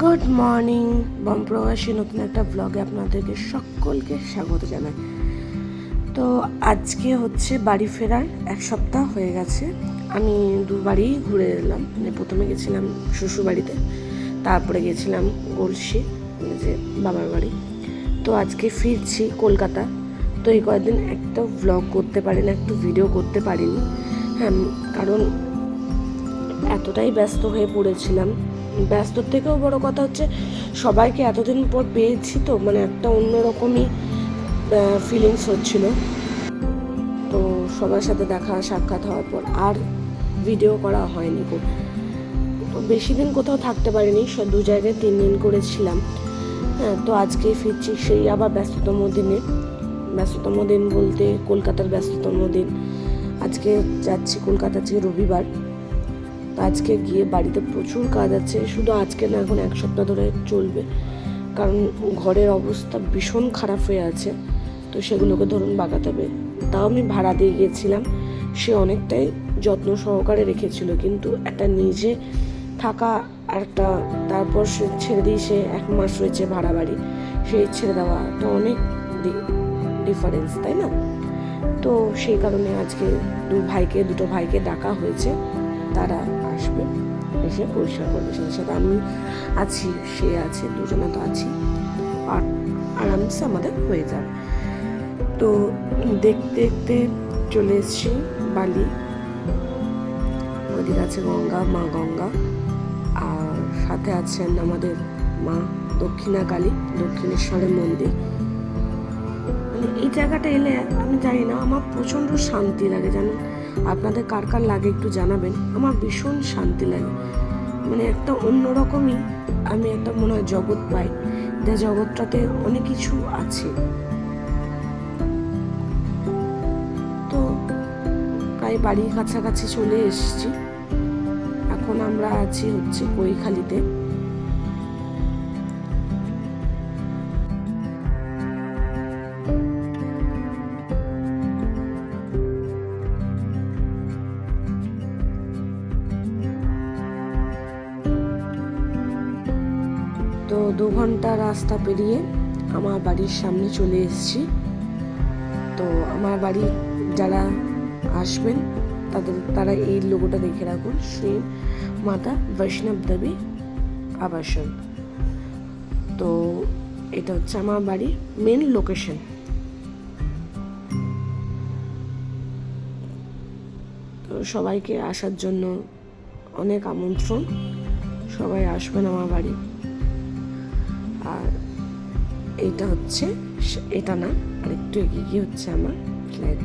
Good morning বমপ্রবাসী নতুন একটা ব্লগে আপনাদেরকে সকলকে স্বাগত জানাই। তো আজকে হচ্ছে বাড়ি ফেরার এক সপ্তাহ হয়ে গেছে। আমি দুবারই ঘুরে এলাম। মানে প্রথমে গেছিলাম শ্বশুর বাড়িতে, তারপরে গেছিলাম গলসি মানে যে বাবার বাড়ি। তো আজকে ফিরছি কলকাতা। তো এই কয়েকদিন একটা ব্লগ করতে পারিনি, একটু ভিডিও করতে পারিনি। হ্যাঁ কারণ এতটাই ব্যস্ত হয়ে পড়েছিলাম। ব্যস্তর থেকেও বড় কথা হচ্ছে সবাইকে এতদিন পর পেয়েছি তো মানে একটা অন্যরকমই ফিলিংস হচ্ছিল। তো সবার সাথে দেখা, সাক্ষাৎ হওয়ার পর আর ভিডিও করা হয়নি খুব। তো বেশি দিন কোথাও থাকতে পারিনি দু জায়গায় তিন দিন করেছিলাম। হ্যাঁ তো আজকে ফিরছি সেই আবার ব্যস্ততম দিনে। ব্যস্ততম দিন বলতে কলকাতার ব্যস্ততম দিন। আজকে যাচ্ছি কলকাতা আজকে রবিবার। আজকে গিয়ে বাড়িতে প্রচুর কাজ আছে, শুধু আজকে না, এখন এক সপ্তাহ ধরে চলবে। কারণ ঘরের অবস্থা ভীষণ খারাপ হয়ে আছে, তো সেগুলোকে ধরুন বাগাতে হবে। তাও আমি ভাড়া দিয়ে গিয়েছিলাম, সে অনেকটাই যত্ন সহকারে রেখেছিল, কিন্তু একটা নিজে থাকা একটা, তারপর সে ছেড়ে দিয়ে সে এক মাস রয়েছে ভাড়া বাড়ি সেই ছেড়ে দেওয়া, তো অনেক ডিফারেন্স তাই না? তো সেই কারণে আজকে দু ভাইকে, দুটো ভাইকে ডাকা হয়েছে। তারা আসবে, এসে পরিষ্কার করবে। সাথে সাথে আমি আছি, সে আছে, দুজনে তো আছি। আর আরামসে আমাদের হয়ে যাবে। তো দেখতে দেখতে চলে এসছি বালি। ওদিকে আছে গঙ্গা, মা গঙ্গা। আর সাথে আছেন আমাদের মা দক্ষিণা কালী দক্ষিণেশ্বরের মন্দির। মানে এই জায়গাটা এলে আমি জানি না, আমার প্রচণ্ড শান্তি লাগে, জানেন? আপনাদের কার কার লাগে একটু জানাবেন। আমার ভীষণ শান্তি লাগে। মানে একটা অন্যরকমই আমি একটা মনে হয় জগৎ পাই, যে জগৎটাতে অনেক কিছু আছে। তো প্রায় বাড়ির কাছাকাছি চলে এসেছি। এখন আমরা আছি হচ্ছে কৈখালিতে। তো দু ঘণ্টা রাস্তা পেরিয়ে আমার বাড়ির সামনে চলে এসেছি। তো আমার বাড়ি যারা আসবেন, তাদের, তারা এই লোগোটা দেখে রাখুন। শ্রী মাতা বৈষ্ণব দেবী আবাসন। তো এটা হচ্ছে আমার বাড়ির মেন লোকেশন তো সবাইকে আসার জন্য অনেক আমন্ত্রণ। সবাই আসবেন আমার বাড়ি। আর এটা হচ্ছে, এটা না আর একটু এগিয়ে গিয়ে হচ্ছে আমার ফ্ল্যাট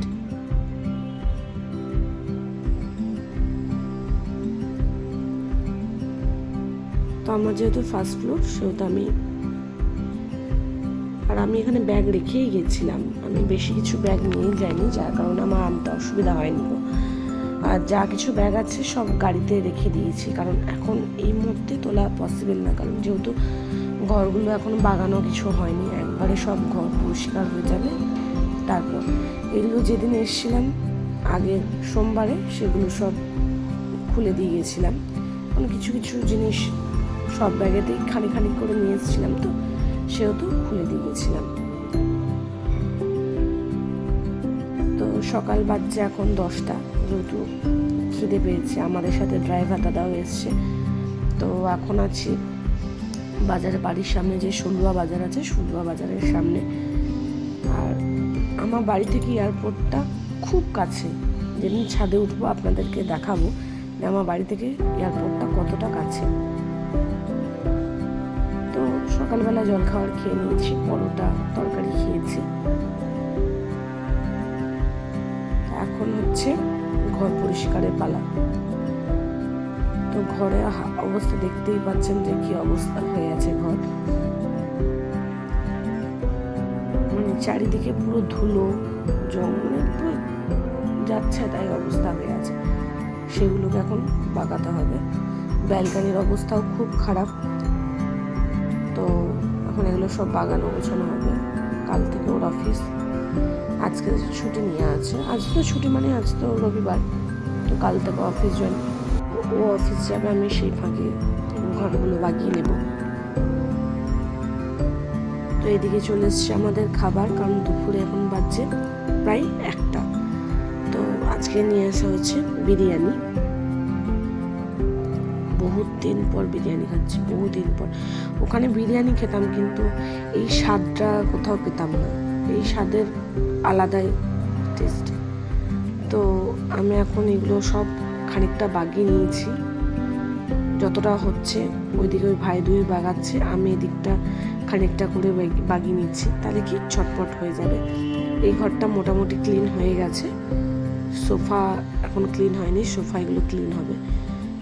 তো আমার যেহেতু ফার্স্ট ফ্লোর সেহেতু আমি আর আমি এখানে ব্যাগ রেখেই গেছিলাম। আমি বেশি কিছু ব্যাগ নিয়ে যাইনি, যার কারণে আমার আনতে অসুবিধা হয়নি আর যা কিছু ব্যাগ আছে সব গাড়িতে রেখে দিয়েছি, কারণ এখন এই মুহূর্তে তোলা পসিবল না, কারণ যেহেতু ঘরগুলো এখনও বাগানো কিছু হয়নি। একবারে সব ঘর পরিষ্কার হয়ে যাবে। তারপর এগুলো যেদিন এসেছিলাম আগের সোমবারে সেগুলো সব খুলে দিয়ে গেছিলাম মানে কিছু কিছু জিনিস সব ব্যাগেতেই খালি খালি করে নিয়ে এসেছিলাম তো, সেহেতু খুলে দিয়ে গেছিলাম তো সকাল বাজছে এখন দশটা, যেহেতু খিদে পেয়েছে। আমাদের সাথে ড্রাইভার দাদাও এসছে। তো এখন আছি বাজারে, বাড়ির সামনে যে সলুয়া বাজার আছে সলুয়া বাজারের সামনে। আর আমার বাড়ি থেকে এয়ারপোর্টটা খুব কাছে। যেদিন ছাদে উঠবো, আপনাদেরকে দেখাবো যে আমার বাড়ি থেকে এয়ারপোর্টটা কতটা কাছে। তো সকালবেলা জল খাওয়ার খেয়ে নিয়েছি, পরোটা, তরকারি খেয়েছি। এখন হচ্ছে ঘর পরিষ্কারের পালা। তো ঘরে অবস্থা দেখতেই পাচ্ছেন যে কি অবস্থা হয়ে আছে ঘর। মানে চারিদিকে পুরো ধুলো জং মানে পুরো যাচ্ছে তাই অবস্থা হয়ে আছে। সেগুলোকে এখন বাগাতে হবে। ব্যালকানির অবস্থাও খুব খারাপ। তো এখন এগুলো সব বাগানো গোছানো হবে। কাল থেকে ওর অফিস আজকে ছুটি নিয়ে আছে। আজ তো ছুটি মানে আজ তো রবিবার। তো কাল থেকে অফিস জয়েন ও অফিস যাবে, আমি সেই ফাঁকে ঘরগুলো বাগিয়ে নেব। তো এদিকে চলে এসছে আমাদের খাবার, কারণ দুপুরে এখন বাজছে প্রায় একটা। তো আজকে নিয়ে আসা হচ্ছে বিরিয়ানি। বহুত দিন পর বিরিয়ানি খাচ্ছি বহুদিন পর। ওখানে বিরিয়ানি খেতাম, কিন্তু এই স্বাদটা কোথাও পেতাম না। এই স্বাদের আলাদাই টেস্ট তো আমি এখন এগুলো সব খানিকটা বাগিয়ে নিয়েছি। যতটা হচ্ছে, ওইদিকে ওই ভাই দুই বাগাচ্ছে, আমি এদিকটা খানিকটা করে বাগিয়ে নিচ্ছি তাহলে কি ছটপট হয়ে যাবে। এই ঘরটা মোটামুটি ক্লিন হয়ে গেছে। সোফা এখন ক্লিন হয়নি, সোফা এগুলো ক্লিন হবে।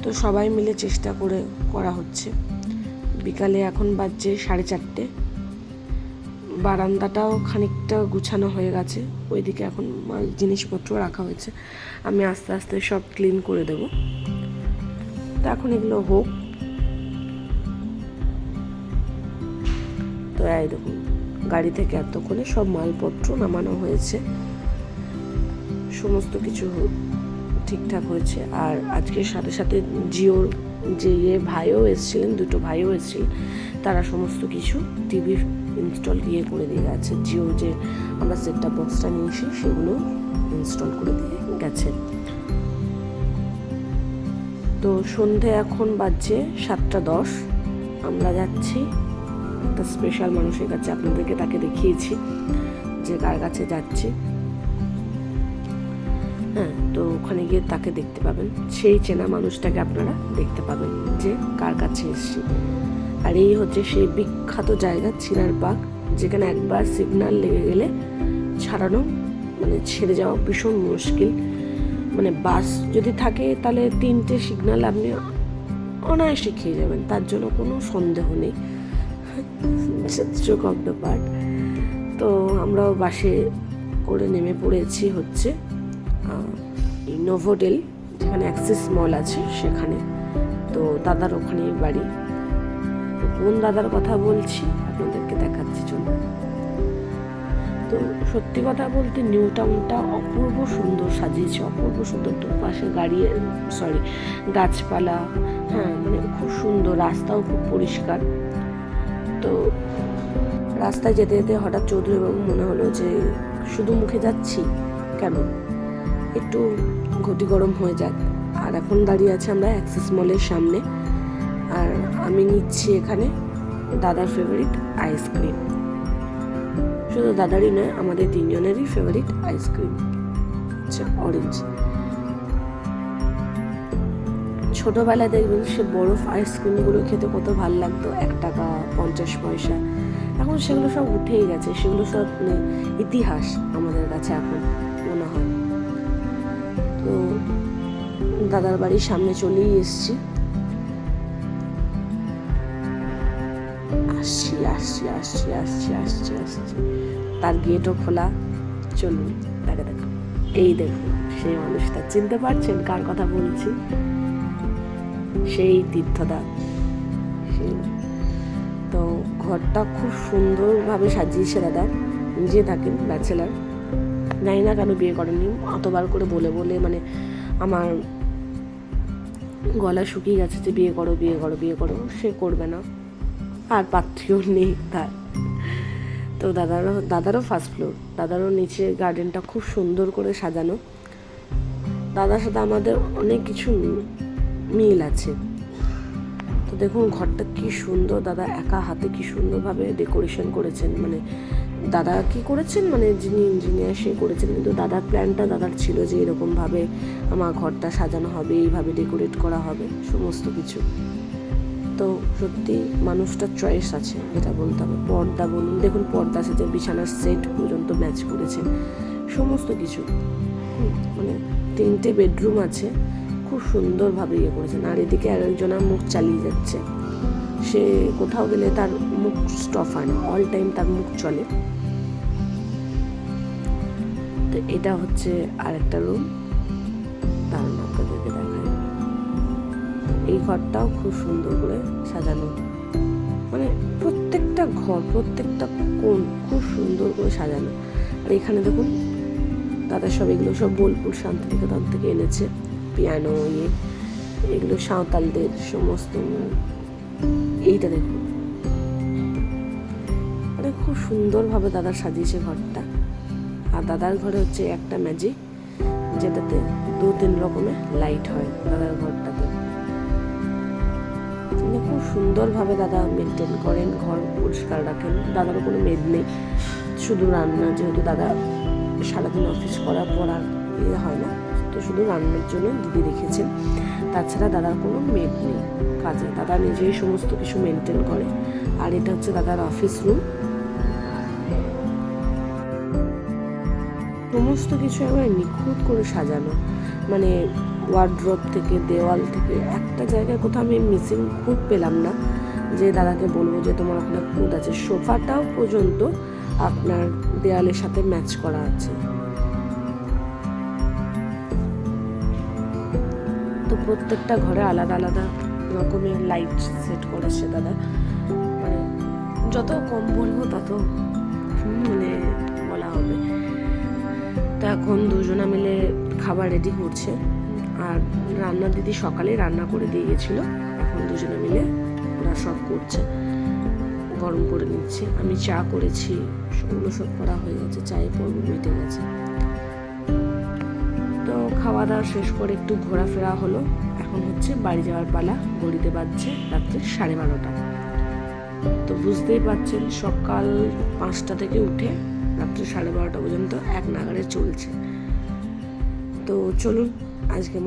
তো সবাই মিলে চেষ্টা করে করা হচ্ছে। বিকালে এখন বাজছে সাড়ে চারটে। বারান্দাটাও খানিকটা গুছানো হয়ে গেছে। ওইদিকে এখন মাল জিনিসপত্র রাখা হয়েছে। আমি আস্তে আস্তে সব ক্লিন করে দেব। তো এখন এগুলো হোক। তো এই দেখুন, গাড়ি থেকে এতক্ষণে সব মালপত্র নামানো হয়েছে। সমস্ত কিছু ঠিকঠাক হয়েছে। আর আজকের সাথে সাথে জিওর যে ইয়ে ভাইও এসেছিলেন, দুটো ভাইও এসেছিলেন, তারা সমস্ত কিছু টিভি ইনস্টল দিয়ে করে দিয়ে গেছে। জিও যে আমরা সেটটা বক্সটা নিয়েছি, সেগুলো ইনস্টল করে দিয়ে গেছে। তো সন্ধে এখন বাজছে সাতটা দশ। আমরা যাচ্ছি একটা স্পেশাল মানুষের কাছে। আপনাদেরকে তাকে দেখিয়েছি যে কার কাছে যাচ্ছে। হ্যাঁ তো ওখানে গিয়ে তাকে দেখতে পাবেন। সেই চেনা মানুষটাকে আপনারা দেখতে পাবেন যে কার কাছে এসছি। আর এই হচ্ছে সেই বিখ্যাত জায়গা, চিনার পাক যেখানে একবার সিগনাল লেগে গেলে ছাড়ানো মানে ছেড়ে যাওয়া ভীষণ মুশকিল। মানে বাস যদি থাকে, তাহলে তিনটে সিগনাল আপনি অনায়াসে খেয়ে যাবেন। তার জন্য কোনো সন্দেহ নেই। চোখ অফ দ্য পার্ট তো আমরাও বাসে করে নেমে পড়েছি হচ্ছে। নোভোটেল যেখানে অ্যাক্সিস মল আছে সেখানে। তো দাদার ওখানে বাড়ি। তো কোন দাদার কথা বলছি, আপনাদেরকে দেখাচ্ছি, চলুন। তো সত্যি কথা বলতে নিউ টাউনটা অপূর্ব সুন্দর, সাজিয়েছে অপূর্ব সুন্দর। তো পাশে গাড়ি সরি গাছপালা হ্যাঁ মানে খুব সুন্দর, রাস্তাও খুব পরিষ্কার। তো রাস্তায় যেতে যেতে হঠাৎ চৌধুরী চৌধুরীবাবু মনে হলো যে, শুধু মুখে যাচ্ছি, কেন? একটু ঘটি গরম হয়ে যাক। আর এখন দাঁড়িয়ে আছে আমরা অ্যাক্সিস মলের সামনে। আর আমি নিচ্ছি এখানে দাদার ফেভারিট আইসক্রিম শুধু দাদারই নয়, আমাদের তিনজনেরই ফেভারিট আইসক্রিম আচ্ছা অরেঞ্জ ছোটবেলায় দেখবেন সে বরফ আইসক্রিমগুলো খেতে কত ভালো লাগতো, এক টাকা, পঞ্চাশ পয়সা। এখন সেগুলো সব উঠেই গেছে, সেগুলো সব মানে ইতিহাস আমাদের কাছে এখন। তো দাদার বাড়ির সামনে চলেই এসছি। আসছি আসছি আসছি আসছি আসছি আসছি। তার গেটও খোলা। চলুন, দেখে দেখো এই দেখুন, সেই মানুষটা চিনতে পারছেন কার কথা বলছি? সেই তীর্থদা। সেই তো ঘরটা খুব সুন্দরভাবে সাজিয়েছে দাদা। নিজে থাকেন ব্যাচেলার। জানি না কেন বিয়ে করেনি। অতবার করে বলে বলে মানে আমার গলা শুকিয়ে গেছে যে বিয়ে করো বিয়ে করো বিয়ে করো। সে করবে না। আর পাত্রীও নেই তার। তো দাদারও দাদারও ফার্স্ট ফ্লোর দাদারও নিচে গার্ডেনটা খুব সুন্দর করে সাজানো। দাদার সাথে আমাদের অনেক কিছু মিল আছে। তো দেখুন, ঘরটা কি সুন্দর। দাদা একা হাতে কি সুন্দরভাবে ডেকোরেশন করেছেন। মানে দাদা কি করেছেন? মানে যিনি ইঞ্জিনিয়ার সে করেছেন। কিন্তু দাদার প্ল্যানটা দাদার ছিল যে এরকমভাবে আমার ঘরটা সাজানো হবে, এইভাবে ডেকোরেট করা হবে, সমস্ত কিছু। তো সত্যি মানুষটার চয়েস আছে, যেটা বলতে হবে। পর্দা বলুন, দেখুন পর্দা সাথে বিছানার সেট পর্যন্ত ম্যাচ করেছে সমস্ত কিছু। মানে তিনটে বেডরুম আছে, খুব সুন্দরভাবে ইয়ে করেছেন। আর এদিকে আর আরেকজনের মুখ চালিয়ে যাচ্ছে। সে কোথাও গেলে তার মুখ স্টপ হয় না। অল টাইম তার মুখ চলে। তো এটা হচ্ছে আরেকটা রুম দাঁড়ান আপনাদেরকে দেখায়। এই ঘরটাও খুব সুন্দর করে সাজানো। মানে প্রত্যেকটা ঘর, প্রত্যেকটা কোণ খুব সুন্দর করে সাজানো। আর এখানে দেখুন, দাদা সব এগুলো সব বোলপুর শান্তিনিকেতন থেকে এনেছে। পিয়ানো ইয়ে এগুলো সাঁওতালদের সমস্ত এইটা দেখুন। মানে খুব সুন্দরভাবে দাদা সাজিয়েছে ঘরটা। আর দাদার ঘরে হচ্ছে একটা ম্যাজিক যেটাতে দু তিন রকমের লাইট হয় দাদার ঘরটাতে। তিনি খুব সুন্দরভাবে দাদা মেনটেন করেন, ঘর পরিষ্কার রাখেন। দাদারও কোনো মেদ নেই। শুধু রান্না, যেহেতু দাদা সারাদিন অফিস করার পর আর ইয়ে হয় না। তো শুধু রান্নার জন্য দিদি রেখেছেন। তাছাড়া দাদার কোনো মেড নেই কাজে। দাদা নিজেই সমস্ত কিছু মেনটেন করে। আর এটা হচ্ছে দাদার অফিস রুম সমস্ত কিছু একবার নিখুঁত করে সাজানো। মানে ওয়ার্ড্রপ থেকে, দেওয়াল থেকে, একটা জায়গায় কোথাও আমি মিসিং খুঁত পেলাম না। যে দাদাকে বলব যে তোমার আপনার খুঁত আছে। সোফাটাও পর্যন্ত আপনার দেওয়ালের সাথে ম্যাচ করা আছে। প্রত্যেকটা ঘরে আলাদা আলাদা রকমের লাইট সেট করেছে দাদা। মানে যত কম বলব তত মানে বলা হবে। তো এখন দুজনা মিলে খাবার রেডি করছে। আর রান্না দিদি সকালে রান্না করে দিয়ে গেছিল। এখন দুজনে মিলে ওরা সব করছে। গরম করে নিচ্ছে। আমি চা করেছি। সেগুলো সব করা হয়ে গেছে। চায়ে পর্ব মিটে গেছে। খাওয়া দাওয়া শেষ করে একটু ঘোরাফেরা হলো। এখন হচ্ছে বাড়ি যাওয়ার পালা। গড়িতে বাজছে রাত্রে সাড়ে বারোটা। তো বুঝতেই পারছেন, সকাল পাঁচটা থেকে উঠে রাত্রে সাড়ে বারোটা পর্যন্ত এক নাগারে চলছে। তো চলুন, আজকে